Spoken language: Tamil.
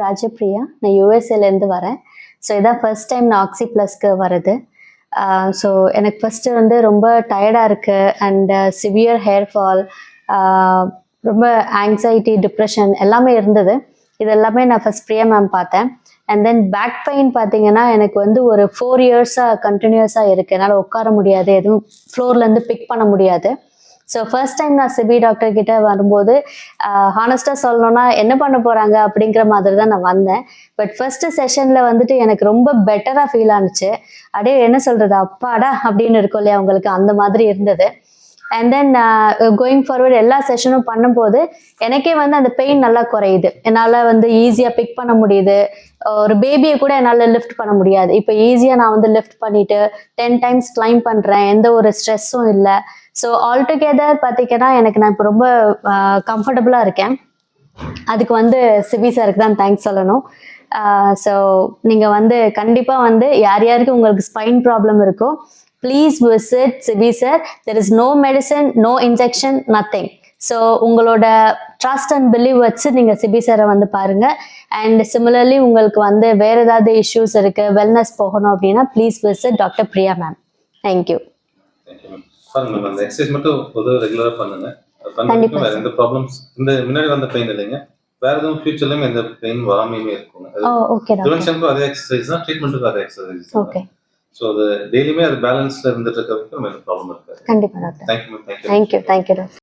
ராஜப்ரியா நான் யூஎஸ்ஏலேருந்து வரேன். ஸோ இதான் ஃபர்ஸ்ட் டைம் நான் ஆக்சி ப்ளஸ்க்கு வருது ஸோ எனக்கு ஃபஸ்ட்டு வந்து ரொம்ப டயர்டாக இருக்குது அண்ட் சிவியர் ஹேர் ஃபால் ரொம்ப ஆங்ஸைட்டி டிப்ரெஷன் எல்லாமே இருந்தது. இது எல்லாமே நான் ஃபஸ்ட் பிரியா மேம் பார்த்தேன். அண்ட் தென் பேக் பெயின் பார்த்தீங்கன்னா எனக்கு வந்து ஒரு ஃபோர் இயர்ஸாக கண்டினியூஸாக இருக்குது என்னால் உட்கார முடியாது. எதுவும் ஃப்ளோர்லேருந்து பிக் பண்ண முடியாது. ஸோ ஃபர்ஸ்ட் டைம் நான் சிபி டாக்டர் கிட்ட வரும்போது ஹானஸ்டாக சொல்லணும்னா என்ன பண்ண போகிறாங்க அப்படிங்கிற மாதிரி தான் நான் வந்தேன். பட் ஃபர்ஸ்ட் செஷனில் வந்துட்டு எனக்கு ரொம்ப பெட்டராக ஃபீல் ஆனுச்சு. அப்படியே என்ன சொல்கிறது அப்பாடா அப்படின்னு இருக்கும் இல்லையா உங்களுக்கு அந்த மாதிரி இருந்தது. அண்ட் தென் கோயிங் ஃபார்வர்ட் எல்லா செஷனும் பண்ணும்போது எனக்கே வந்து அந்த பெயின் நல்லா குறையுது. என்னால் வந்து ஈஸியாக பிக் பண்ண முடியுது. ஒரு பேபியை கூட என்னால் லிஃப்ட் பண்ண முடியாது. இப்போ ஈஸியாக நான் வந்து லிஃப்ட் பண்ணிட்டு டென் டைம்ஸ் கிளைம் பண்ணுறேன் எந்த ஒரு ஸ்ட்ரெஸ்ஸும் இல்லை. ஸோ ஆல்டுகெதர் பார்த்தீங்கன்னா எனக்கு நான் இப்போ ரொம்ப கம்ஃபர்டபுளாக இருக்கேன். அதுக்கு வந்து சிபி சாருக்கு தான் தேங்க்ஸ் சொல்லணும். ஸோ நீங்கள் வந்து கண்டிப்பாக வந்து யார் யாருக்கு உங்களுக்கு ஸ்பைன் ப்ராப்ளம் இருக்கோ please visit CB sir there is no medicine no injection nothing so உங்களோட ட்ரஸ்ட் அண்ட் பிலீவ் வச்சு நீங்கள் சிபி சாரை வந்து பாருங்கள் அண்ட் சிமிலர்லி உங்களுக்கு வந்து வேறு ஏதாவது இஷ்யூஸ் இருக்குது வெல்னஸ் போகணும் அப்படின்னா please visit doctor Priya ma'am thank you thank you கண்டிப்பா வேற எதுவும் ஃபியூச்சர்லயும் எந்த பெயின் வராமையுமே டாக்டர் ப்ரிவென்ஷனுக்கும் அதே எக்ஸசைஸ் தான் ட்ரீட்மெண்ட்டுக்கும் அதே எக்ஸசைஸ் ஓகே ஸோ அது டெய்லியுமே அது பேலன்ஸ்ல இருந்துட்டு இருக்கிறதுக்கு நம்ம எந்த ப்ராப்ளம் இருக்காது கண்டிப்பாக doctor thank you thank you thank you thank you